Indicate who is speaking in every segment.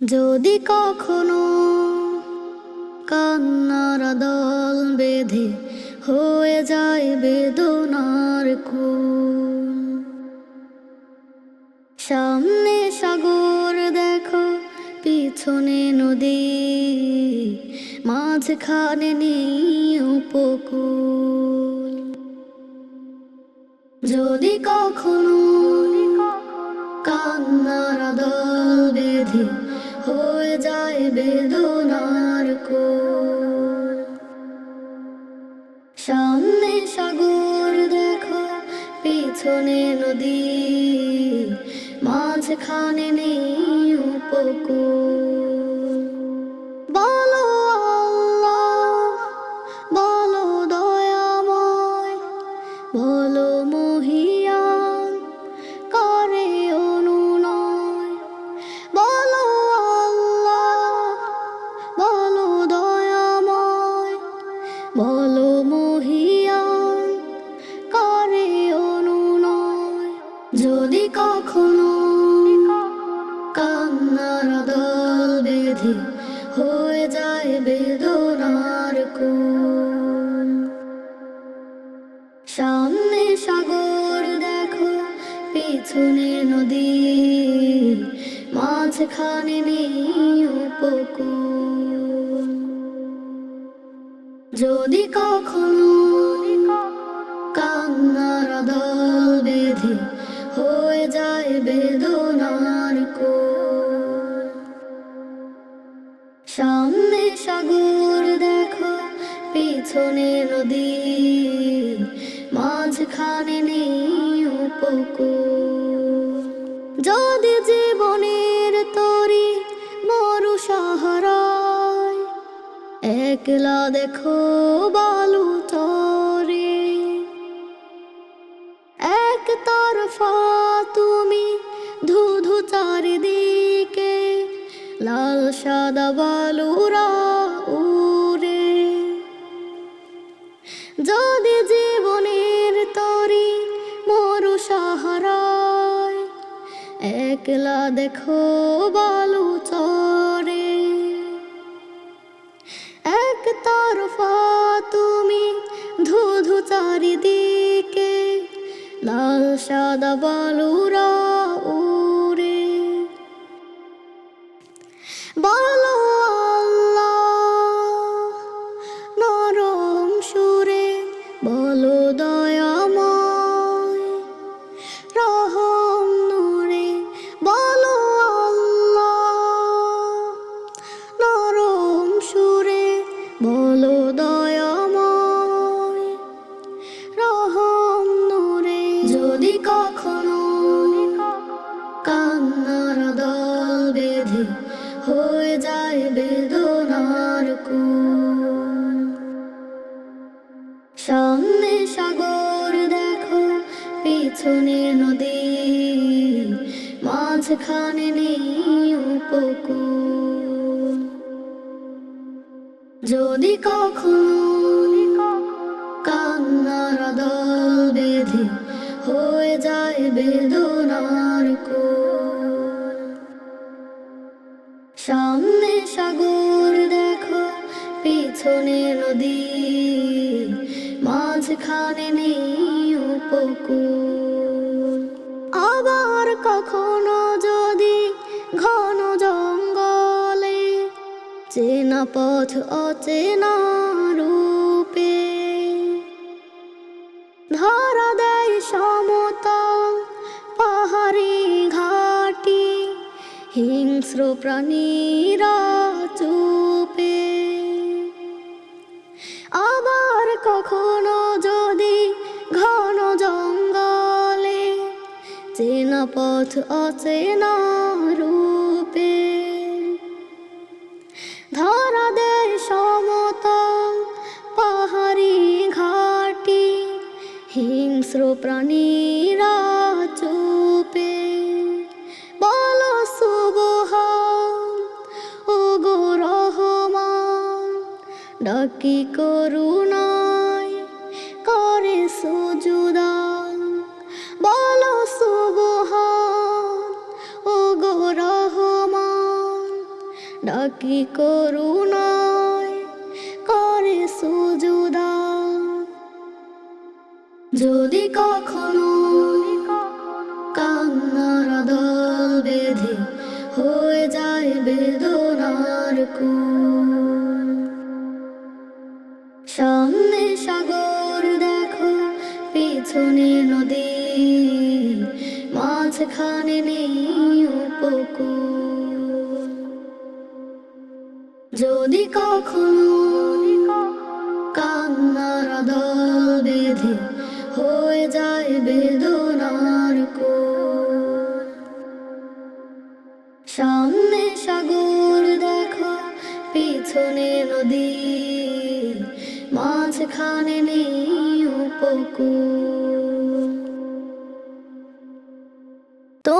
Speaker 1: যদি কখনো কান্নার দল বেঁধে হয়ে যায় বেদনার কুল সামনে সাগর দেখো, পিছনে নদী, মাঝখানে নেই উপকূল যদি কখনো কান্নার উপকূল পিছনে নদী নেই উপকূল। যদি কখনো কান্নার দল বেঁধে হয়ে যায় বেদনার কোল। সামনে সাগর দেখো, পিছনে নদী। একলা দেখো বালু তরে। এক তরফা তুমি ধুধু চারিদিকে, লাল সাদা বালুরা উড়ে। যদি জীবনের তরি মরু সাহারায়, একলা দেখো বালু চরে তুমি ধুধু চারিদিকে লাল সাদা বালুরা সামনে সাগর দেখো, পিছনে নদী, মাঝখানে নেই উপকূল। যদি কখনো কান্নার দল বেঁধে হয়ে যায় বেদনার সামনে সাগর দেখো, পিছনে নদী মাঝখানে নেই উপকূল। আবার কখনো যদি ঘন জঙ্গলে চেনা পথ অচেনা রূপে ধরা দেয় সমতল পাহাড়ি ঘাটি, হিংস্র প্রাণীরা চুপে কখনো যদি ঘন জঙ্গলে চেনা পথ অচেনা রূপে ধরা দেয় সমতল পাহাড়ি ঘাটি, হিংস্র প্রাণীরা চুপে। বলো, সুবহান ও গো রহমান, ডাকি করুণায় করে সুজুদান বলো সুবহান ও গো রহমান ডাকি করুণায় পিছনে নদী, মাঝখানে নেই উপকূল। যদি কখনো কান্নার দল বেঁধে হয়ে যায় বেদনার সামনে সাগর দেখো, পিছনে নদী, মাঝখানে নেই উপকূল।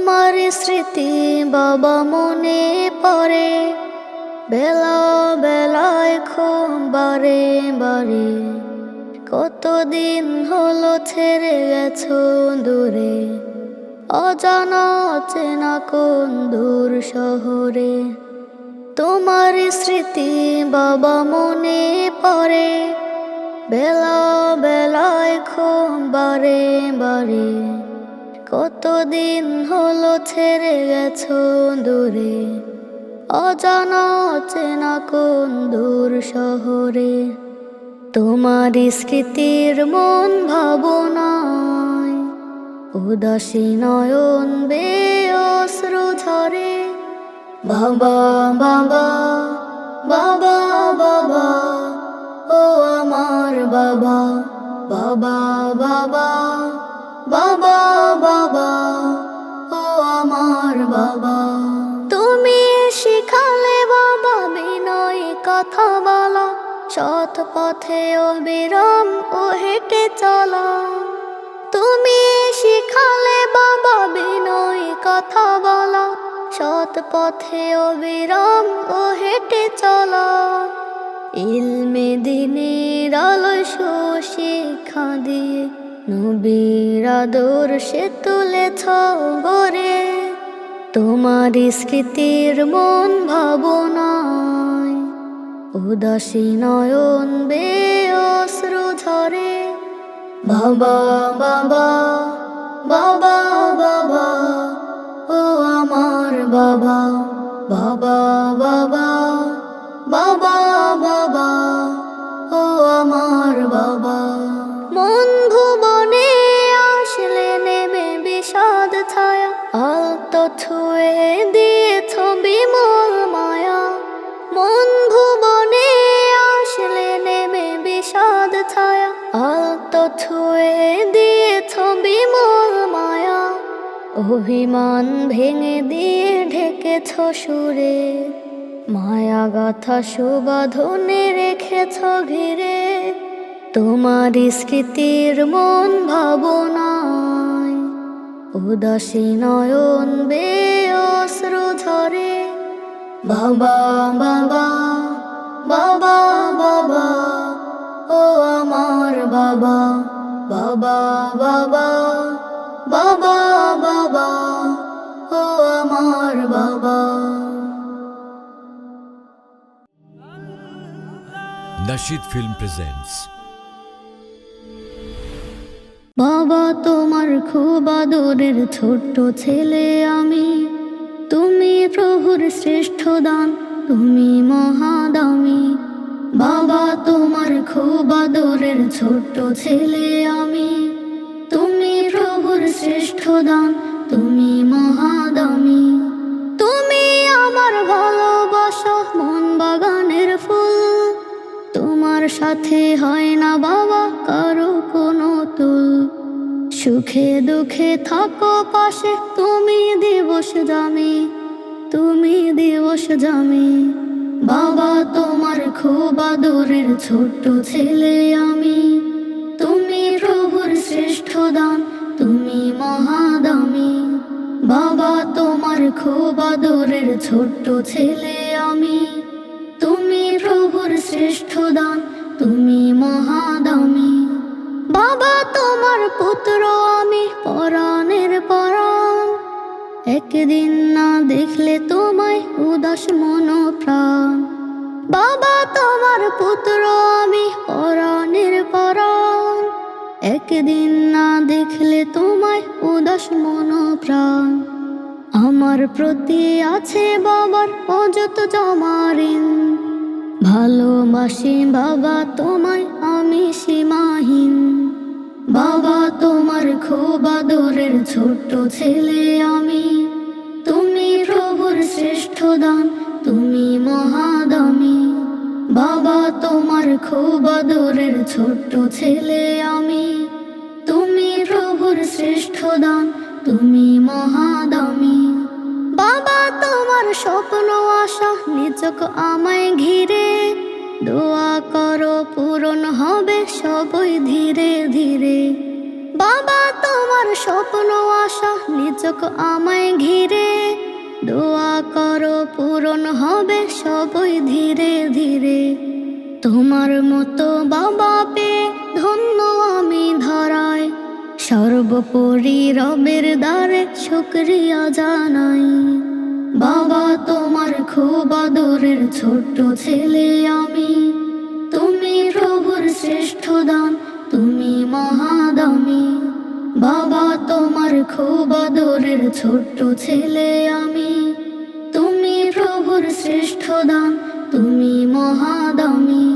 Speaker 1: তোমার স্মৃতি বাবা মনে পড়ে। বেলা বেলায় খুব বারে বারে কতদিন হলো ছেড়ে গেছো দূরে? অজানা চেনা কোন দূর শহরে? তোমার স্মৃতি বাবা মনে পড়ে। বেলা বেলায় খুব বারে বারে কতদিন হলো ছেড়ে গেছো দূরে? অজানা, চেনা কোন দূর শহরে? তোমার স্মৃতির মন ভাবনায়, উদাসী নয়ন বে ঝরে। বাবা বাবা বাবা বাবা, ও আমার বাবা বাবা বাবা। বাবা বাবা, ও আমার বাবা। তুমি শিখালে বাবা বিনয় কথা বলা সৎ পথে অবিরাম ও হেঁটে চলা। তুমি শিখালে বাবা বিনয় কথা বলা সৎ পথে অবিরাম ও হেঁটে চলা। ইলমে দিনের আলস শিক্ষা দিয়ে নবীর আদর্শে তুলেছ গরে তোমার স্মৃতির মন ভাবনায় উদাসী নয়ন বে অশ্রু ঝরে। বাবা বাবা বাবা বাবা, ও আমার বাবা বাবা বাবা। দিয়েছ বিমল মায়া, অভিমান ভেঙে দিয়ে ঢেকেছ সুরে। মায়া গাথা সুবাধনে রেখেছ ঘিরে তোমার স্মৃতির মন ভাবনায়। উদাসী নয়ন বে ঝরে, বাবা বাবা বাবা বাবা, ও আমার বাবা। বাবা বাবা বাবা বাবা ও আমার বাবা।
Speaker 2: Nashid Film presents
Speaker 1: বাবা তোমার খুব আদরের ছোট্ট ছেলে আমি। তুমি প্রভুর শ্রেষ্ঠ দান তুমি মহাদামি। বাবা তোমার খুব আদরের ছোট্ট ছেলে আমি। তুমি প্রভুর শ্রেষ্ঠ দান, তুমি মহাদামি। তুমি আমার ভালোবাসা, মন বাগানের ফুল। তোমার সাথে হয় না বাবা কারও কোনো তুল। সুখে দুঃখে থাকো পাশে, তুমি দিবস জামি। তুমি দিবস জামি। বাবা তোমার খুব আদরের ছোট্ট ছেলে আমি। তুমি প্রভুর শ্রেষ্ঠ দান, তুমি মহাদামি। বাবা তোমার খুব আদরের ছোট্ট ছেলে আমি। তুমি প্রভুর শ্রেষ্ঠ দান, তুমি মহাদামি। বাবা তোমার পুত্র আমি, পরাণের পরাণ। একদিন না দেখলে তোমায় উদাস মন প্রাণ বাবা, তোমার পুত্র আমি পরাণের পরাণ। একদিন না দেখলে তোমায় উদাস মন প্রাণ আমার প্রতি আছে বাবার অযত জমারিন। ভালোবাসি বাবা, তোমায় আমি সীমাহীন। বাবা তোমার খুব আদরের ছোট্ট ছেলে আমি। তুমি প্রভুর শ্রেষ্ঠ দান, তুমি মহাদামি। বাবা তোমার খুব আদরের ছোট্ট ছেলে আমি। তুমি প্রভুর শ্রেষ্ঠ দান, তুমি মহাদামি। বাবা তোমার স্বপ্ন, আশা নিচক আমায় ঘিরে। দোয়া করো, পূরণ হবে সবই ধীরে ধীরে। বাবা, তোমার স্বপ্ন, আশা নিচক আমায় ঘিরে। দোয়া করো, পূরণ হবে সবই ধীরে ধীরে। তোমার মতো বাবা পে ধন্য আমি ধরায় সর্বোপরি রবের দ্বারে শুক্রিয়া জানাই। বাবা তোমার খুব আদরের ছোট্ট ছেলে আমি। তুমি প্রভুর শ্রেষ্ঠ দান, তুমি মহাদামি। বাবা তোমার খুব আদরের ছোট্ট ছেলে আমি। তুমি প্রভুর শ্রেষ্ঠ দান, তুমি মহাদামি।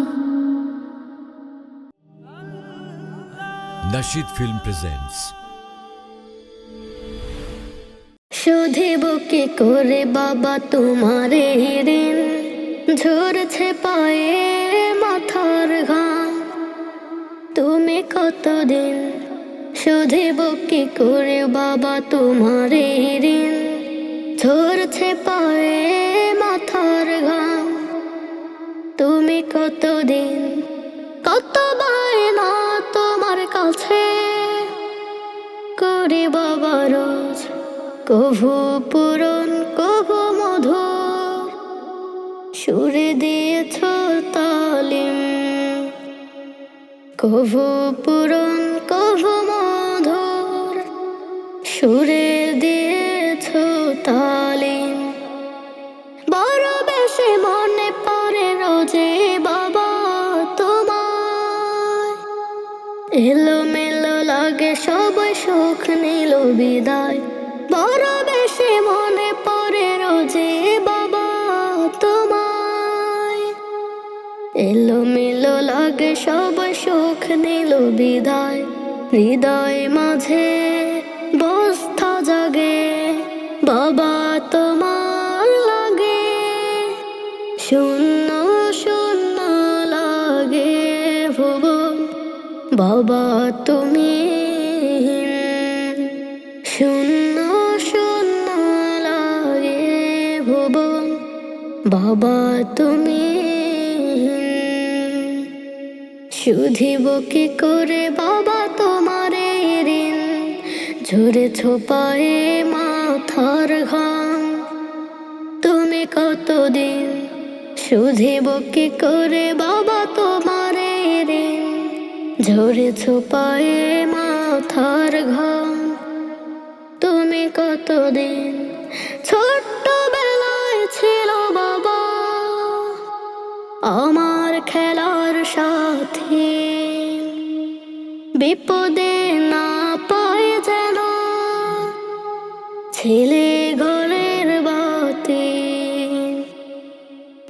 Speaker 2: Nashid Film presents
Speaker 1: শুধিব কি করে বাবা তোমারে ঋণ ঝরছে পায়ে মাথার ঘাম। তুমি কতদিন শুধিব কি করে বাবা তোমারে ঋণ ঝরছে পায়ে মাথার ঘাম। তুমি কতদিন কভু পুরন কভু মধু সুরে দিয়েছ তালিম। কভু পূরণ কভু মধুর। সুরে হৃদয় মাঝে বস্থা জাগে, বাবা তোমার লাগে, শূন্য শূন্য লাগে ভুবন বাবা তুমি শূন্য শূন্য লাগে ভুবন বাবা তুমি শুধিব কি করে ঋণ ঝরে ছোপায়ে মাথার ঘাম। তুমি কতদিন শুধিব কি করে বাবা তোমারে ঋণ? ঝরে ছোপায়ে মাথার ঘাম। তুমি কতদিন ছোট্ট বেলায় ছিল বাবা? আমার খেলার সাথে। বিপদে ছেলে ঘরের বাতি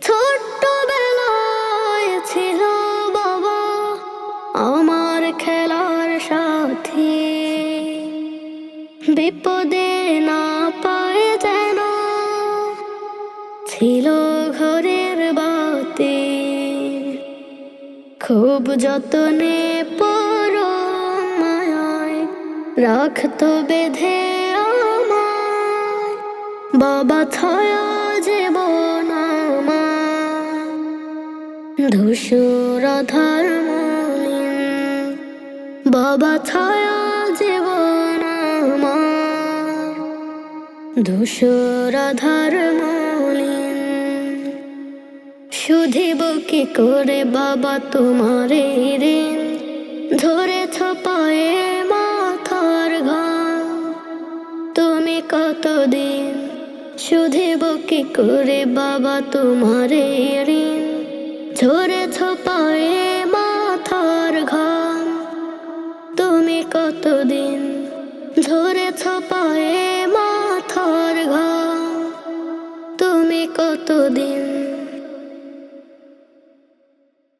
Speaker 1: ছোট্ট বেলায় ছিল বাবা আমার খেলার সাথী। বিপদে না পায় যেন ছিল ঘরের বাতি। খুব যতনে পর মায়ায় রাখতো বেঁধে বাবা ছায়া জীবন ধূসর ধর্মলিন বাবা ছায়া জীবন ধূসর ধর্মলিন শুধিব কি করে বাবা তোমারে ঋণ ধরেছ কি করে বাবা তোমারে ঋণ? ঝরেছ